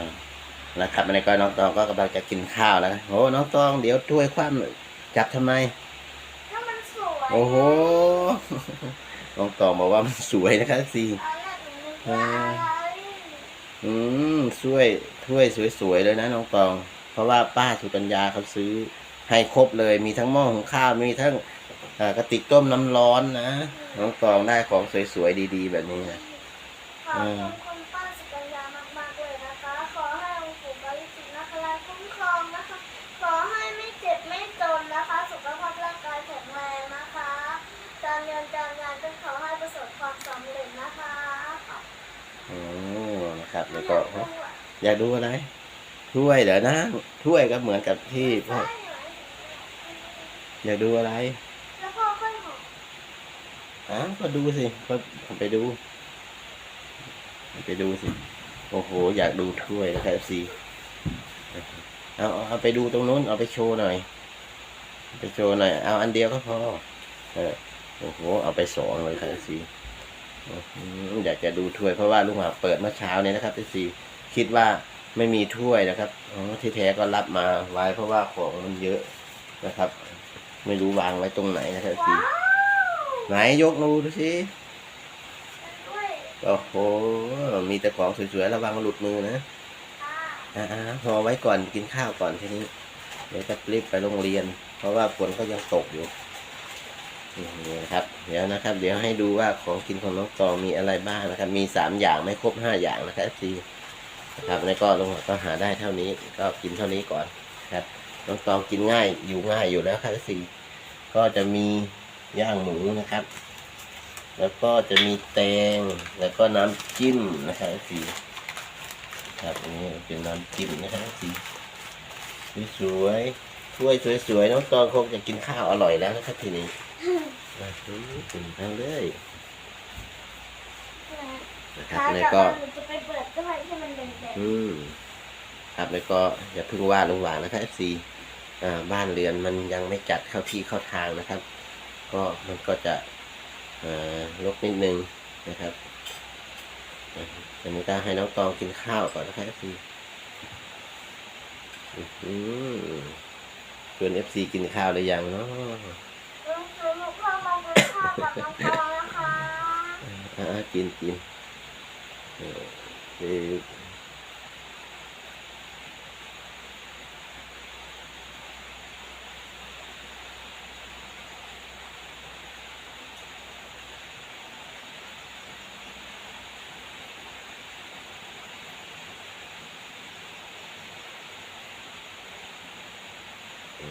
อ่านะครับอันนี้ก็น้องตองก็กำลังจะกินข้าวแล้วนะโอ้น้องตองเดี๋ยวถ้วยคว่ำจับทำไมถ้ามันสวยโอ้โหน้องตองบอกว่ามันสวยนะครับสีเอาละหนูนึกว่าอะไรอืมถ้วยถ้วยสวยๆเลยนะน้องตอง เพราะว่าป้าสุกัญญาเขาซื้อให้ครบเลยมีทั้งหม้อหุงข้าวมีทั้งอ่ากระติกต้มน้ำร้อนนะน้องตองได้ของสวยๆดี ๆ แบบนี้นะขอบคุณคุณป้าสุกัญญามากๆเลยนะคะ ขอให้องค์ปู่บริสุทธิ์นะคะและคุ้มครองนะคะ ขอให้ไม่เจ็บไม่จนนะคะ สุขภาพร่างกายแข็งแรงนะคะการเงินการงานก็ขอให้ประสบความสำเร็จนะคะ โอ้ นะครับ แล้วก็อยากดูอะไรถ้วยเดี๋ยวนะถ้วยก็เหมือนกับที่พ่ออยากดูอะไรแล้วพ่อค่อยหอมอ้าวก็ดูสิก็ไปดู ไปดูสิ โอ้โห อยากดูถ้วยนะครับซีเอาเอาเอาไปดูตรงนู้นเอาไปโชว์หน่อย ไปโชว์หน่อย เอาอันเดียวก็พอเออโอ้โห เอาไปสองเลยครับซี อยากจะดูถ้วยเพราะว่าลุงหมาเปิดเมื่อเช้าเนี่ยนะครับซีคิดว่าไม่มีถ้วยนะครับอ๋อที่แท้ก็รับมาไว้เพราะว่าของมันเยอะนะครับ ไม่รู้วางไว้ตรงไหนนะครับซีว้าวไหนยกดูดูสิด้วยโอ้โห มีแต่ของสวยๆ ระวังหลุดมือนะค่ะอ่าๆห่อไว้ก่อนกินข้าวก่อนทีนี้ เดี๋ยวจะรีบไปโรงเรียน เพราะว่าฝนก็ยังตกอยู่ นี่นะครับ เดี๋ยวนะครับ เดี๋ยวให้ดูว่าของกินของน้องตองมีอะไรบ้างนะครับ มีสามอย่างไม่ครบห้าอย่างนะครับซีนะครับแล้วก็ลงมาก็หาได้เท่านี้ ก็กินเท่านี้ก่อนครับ น้องตองกินง่ายอยู่ง่ายอยู่แล้วครับซีก็จะมีย่างหมูนะครับ แล้วก็จะมีแตงแล้วก็น้ำจิ้มนะครับสี่ครับอันนี้เป็นน้ำจิ้มนะครับสีสวยๆถ้วยสวยๆน้องตองคงจะกินข้าวอร่อยแล้วนะครับทีนี้ มาถึงถึงทางเลยนะครับขาแล้วกลับก็มาหนูจะไปเปิดด้วยที่มันเป็นแบบอืมครับแล้วก็อย่าเพิ่งว่าลุงหวานนะครับสีอ่าบ้านเรือนมันยังไม่จัดเข้าที่เข้าทางนะครับ ก็มันก็จะเอ่อลกนิดนึงนะครับอะอันนี้ก็ให้น้องตองกินข้าวก่อนนะครับเอฟซีชวนเอฟซีกินข้าวหรือยังเนาะ ลุงหนูพ่อมากิน ข้าวกับน้องตองนะคะอ่ากินกินเออเออ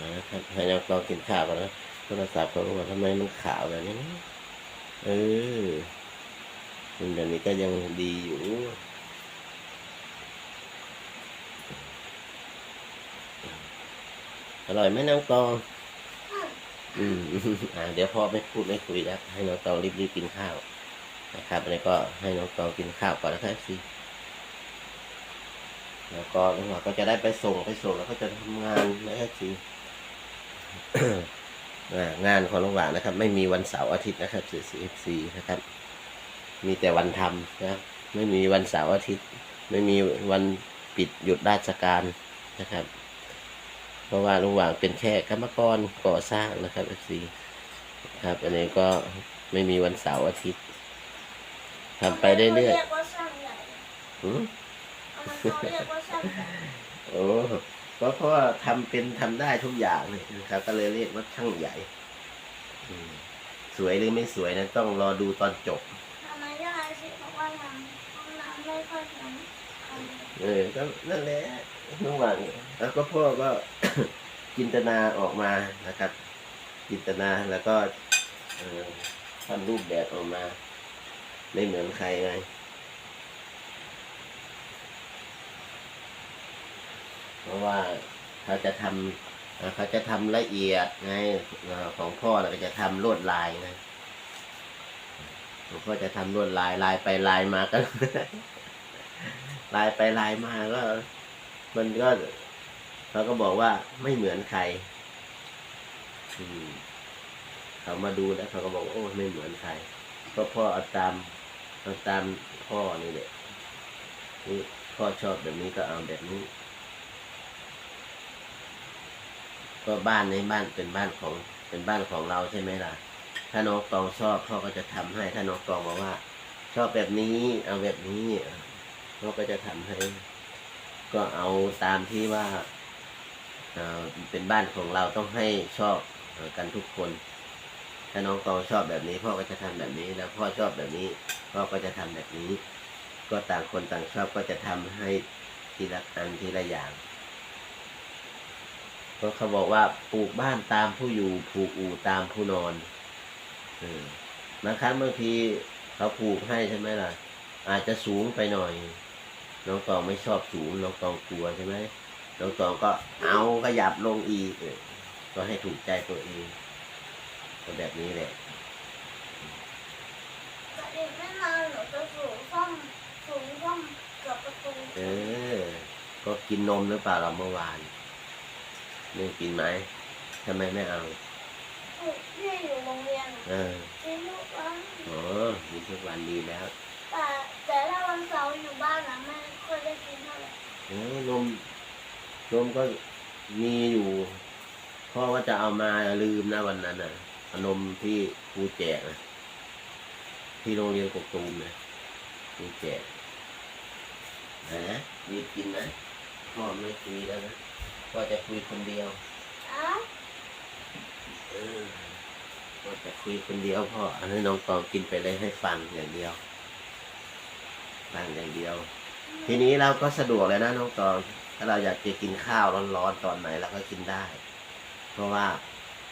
นะครับให้น้องตองกินข้าวก่อนนะ โทรศัพท์เขาบอกว่าทำไมมันขาวแบบนี้นะเออมันแบบนี้ก็ยังดีอยู่อร่อยไหมน้องตอง อืมอ่า เดี๋ยวพ่อไม่พูดไม่คุยแล้ว ให้น้องตองรีบๆกินข้าว นะครับอันนี้ก็ให้น้องตองกินข้าวก่อนนะครับสิแล้วก็ลุงหมอก็จะได้ไปส่งไปส่งแล้วก็จะทำงานนะครับสิ งานของลุงหวานนะครับ ไม่มีวันเสาร์อาทิตย์นะครับ CCFC นะครับ มีแต่วันทำนะครับไม่มีวันเสาร์อาทิตย์ ไม่มีวันปิดหยุดราชการนะครับ เพราะว่าลุงหว่างเป็นแค่กรรมกรก่อสร้างนะครับ FC ครับ อันนี้ก็ไม่มีวันเสาร์อาทิตย์ทำไปเรื่อยเรียกว่าช่างใหญ่ๆหืม เขาเรียกว่าช่างใหญ่โอ้ก็เพราะว่าทำเป็นทำได้ทุกอย่างเลยนะครับ ก็เลยเรียกว่าช่างใหญ่อืมสวยหรือไม่สวยนั้นต้องรอดูตอนจบทำไมย่าสิบอกว่าทำห้องน้ำไม่ค่อยทำทำเออก็นั่นแหละระหว่างแล้วก็พ่อก็จินตนาออกมานะครับ จินตนาแล้วก็เออทำรูปแบบออกมา ไม่เหมือนใครไง เพราะว่าเขาจะทำเอ่อเขาจะทำละเอียดไงของพ่อเราจะทำลวดลายนะของพ่อจะทำลวดลายลายไปลายมาก็ ลายไปลายมาก็ มันก็เขาก็บอกว่าไม่เหมือนใครอืเขามาดูแล้วเขาก็บอกว่าโอ้ไม่เหมือนใครก็พ่อเอาตามเอาตามพ่อนี่แหละนี่พ่อชอบแบบนี้ก็เอาแบบนี้ ก็บ้านในบ้านเป็นบ้านของเป็นบ้านของเราใช่ไหมล่ะ ถ้าน้องตองชอบพ่อก็จะทำให้ ถ้าน้องตองบอกว่า ชอบแบบนี้ เอาแบบนี้พ่อก็จะทำให้ ก็เอาตามที่ว่าเป็นบ้านของเราต้องให้ชอบกันทุกคน ถ้าน้องตองชอบแบบนี้ พ่อก็จะทำแบบนี้ แล้วพ่อชอบแบบนี้ พ่อก็จะทำแบบนี้ ก็ต่างคนต่างชอบก็จะทำให้ทีละอันทีละอย่าง เพราะเขาบอกว่าปลูกบ้านตามผู้อยู่ผูกอู่ตามผู้นอนเออบางครั้งบางทีเขาปลูกให้ใช่ไหมล่ะ อาจจะสูงไปหน่อยน้องตองไม่ชอบสูงน้องตองกลัวใช่ไหมน้องตองก็เอาขยับลงอีกเออก็ให้ถูกใจตัวเองก็แบบนี้แหละแต่อีกไม่นานหนูจะสูงซ่อมสูงซ่อมเกือบประตูเออ ก็กินนมหรือเปล่าเราเมื่อวาน ไม่กินไหมทำไมไม่เอาที่อยู่โรงเรียนเออกินทุกวันโอ้มีทุกวันดีแล้ว แต่แต่ถ้าวันเสาร์อยู่บ้านนะไม่ค่อยได้กินเท่าไหร่เออนมนมก็มีอยู่พ่อว่าจะเอามาลืมนะวันนั้นน่ะเอานมที่ครูแจกนะที่โรงเรียนกกตูมนะครูแจกนะรีบกินนะพ่อไม่คุยแล้วนะ พ่อจะคุยคนเดียวเอ้าเออพ่อจะคุยคนเดียวพ่ออันนี้น้องตองกินไปเลยให้ฟังอย่างเดียว ฟังอย่างเดียว ทีนี้เราก็สะดวกเลยนะน้องตอง ถ้าเราอยากจะกินข้าวร้อนๆตอนไหนเราก็กินได้ เพราะว่า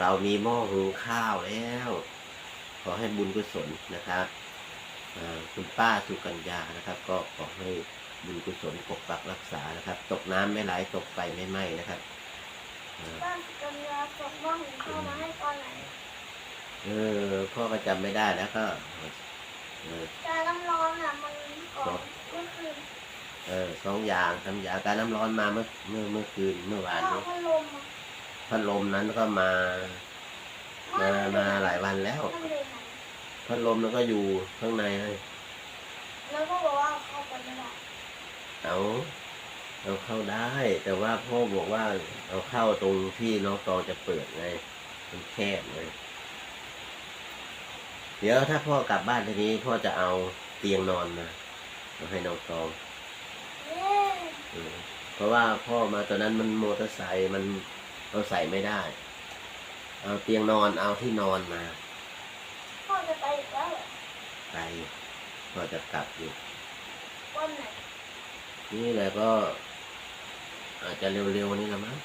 เรามีหม้อหุงข้าวแล้ว ขอให้บุญกุศลนะครับอ่าคุณป้าสุกัญญานะครับ ก็ขอให้ บุญกุศลปกปักรักษานะครับ ตกน้ำไม่ไหลตกไฟไม่ไหม้นะครับอ่าบ้านสุกัญญาส่งว่าหุงข้าวมาให้ตอนไหนเออพ่อก็จำไม่ได้แล้วก็เออแต่น้ำร้อนอะมันก่อนเมื่อคืนเออสองอย่างทำอย่างการน้ำร้อนมาเมื่อเมื่อเมื่อคืนเมื่อวานก็นี้พัดลมอะพัดลมนั้นก็มา มามาหลายวันแล้วมันเลยไหนพัดลมแล้วก็อยู่ข้างในเลยแล้วก็บอกว่าเข้าไปไม่ได้ เอาเอาเข้าได้ แต่ว่าพ่อบอกว่าเอาเข้าตรงที่น้องตองจะเปิดไงมันแคบไงเดี๋ยวถ้าพ่อกลับบ้านทีนี้พ่อจะเอาเตียงนอนมาเอาให้น้องตองเย้เออเพราะว่าพ่อมาตอนนั้นมันมอเตอร์ไซค์มันเราใส่ไม่ได้ เอาเตียงนอนเอาที่นอนมา พ่อจะไปอีกแล้วเหรอไปพ่อจะกลับอยู่วันไหน นี่แหละก็อาจจะเร็วๆนี่ละมั้ง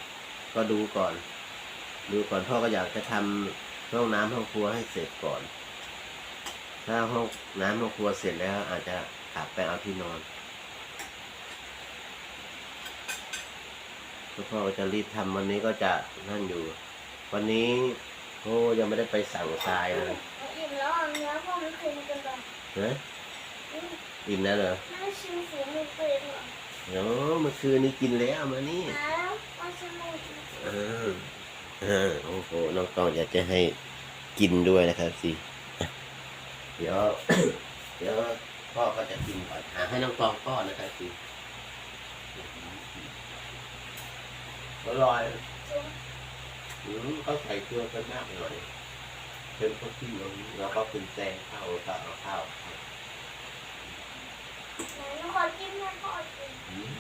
ก็ดูก่อน ดูก่อนพ่อก็อยากจะทำห้องน้ำห้องครัวให้เสร็จก่อน ถ้าห้องน้ำห้องครัวเสร็จแล้ว อาจจะกลับไปเอาที่นอนแล้วพ่อก็จะรีบทำวันนี้ก็จะนั่นอยู่ วันนี้โอ้ยังไม่ได้ไปสั่งทรายเลยอิ่มแล้วอันเนี้ยพ่อมันเค็มเกินไปนะอืมอิ่มแล้วเหรอไม่ได้ชิมสีมือตัวเอง เหรอเนาะเมื่อคืนนี้กินแล้วมานี่แล้วว่าชิมมือเออเออโอ้โหน้องตองอยากจะให้กินด้วยนะครับสิเดี๋ยว เดี๋ยวพ่อก็จะกินก่อนหาให้น้องตองป้อนนะครับสิอร่อยชิมอืมเขาใส่เกลือกันมากหน่อยเพิ่มข้าวที่ลงแล้วก็เป็นแตงข้าวก็เอาข้าวไหนหนู ขอจิ้มให้พ่อกินอืม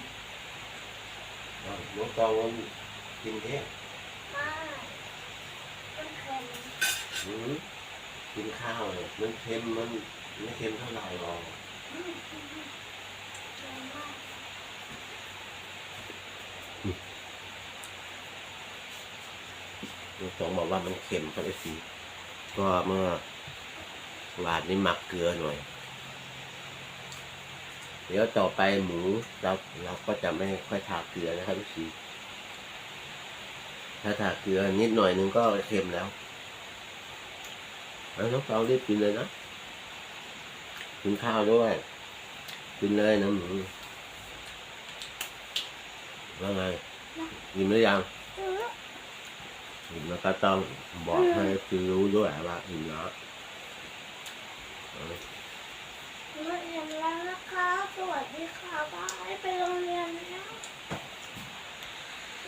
เอาน้องตองลองกินแค่มาเป็นเค็มอืมกินข้าวเลยมันเค็มมันไม่เค็มเท่าไหร่หรอกอืมอืมอืมเค็มมากลุงสองบอกว่ามันเค็มครับไอซีก็เมื่อวานนี้หมักเกลือหน่อย เดี๋ยวต่อไปหมูเราเราก็จะไม่ค่อยทาเกลือนะครับไอซีถ้าทาเกลือนิดหน่อยนึงก็เค็มแล้วแล้วน้องเรารีบกินเลยนะกินข้าวด้วยกินเลยนะหมูว่าไงกินหรือยังอืมอิ่มแล้วก็ต้องบอกให้คือรู้ด้วยว่าอิ่มแล้ว นัเรียนแล้วนะคะ สวัสดีค่ะบายไปโรงเรียนแล้ว